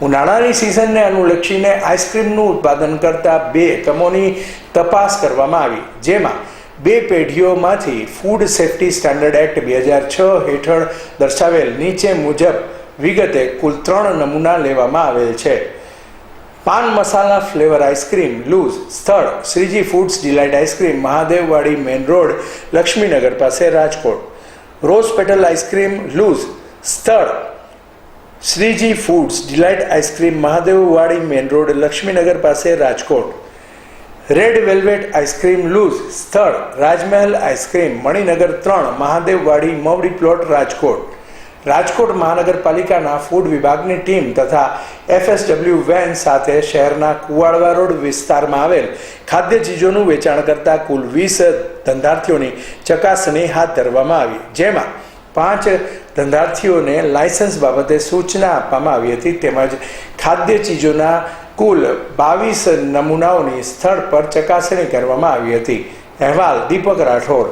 ઉનાળાની સિઝનને અનુલક્ષીને આઈસ્ક્રીમનું ઉત્પાદન કરતા બે એકમોની તપાસ કરવામાં આવી, જેમાં બે પેઢીઓમાંથી ફૂડ સેફ્ટી સ્ટાન્ડર્ડ એક્ટ બે હજાર છ હેઠળ દર્શાવેલ નીચે મુજબ વિગતે કુલ ત્રણ નમૂના લેવામાં આવેલ છે. Paan masala flavour ice cream loose, સ્થળ, Shreeji foods, delight ice cream Mahadevwadi main road, Laxminagar પાસે Rajkot. Rose petal ice cream loose, સ્થળ Shreeji foods, delight ice cream Mahadevwadi main road, Laxminagar પાસે Rajkot. Red velvet ice cream loose સ્થળ, Rajmahel ice cream Maninagar ત્રણ, Mahadevwadi Mavdi plot, Rajkot. Rajkot મહાનગરપાલિકાના food વિભાગની team તથા FSW van સાથે શહેરના કુવાડવા રોડ વિસ્તારમાં આવેલ ખાદ્ય ચીજોનું વેચાણ કરતા કુલ વીસ ધંધાર્થીઓની ચકાસણી હાથ ધરવામાં આવી. જેમાં પાંચ ધંધાર્થીઓને લાયસન્સ બાબતે સૂચના આપવામાં આવી હતી. તેમજ ખાદ્ય ચીજોના કુલ બાવીસ નમૂનાઓની સ્થળ પર ચકાસણી કરવામાં આવી હતી. અહેવાલ દીપક રાઠોડ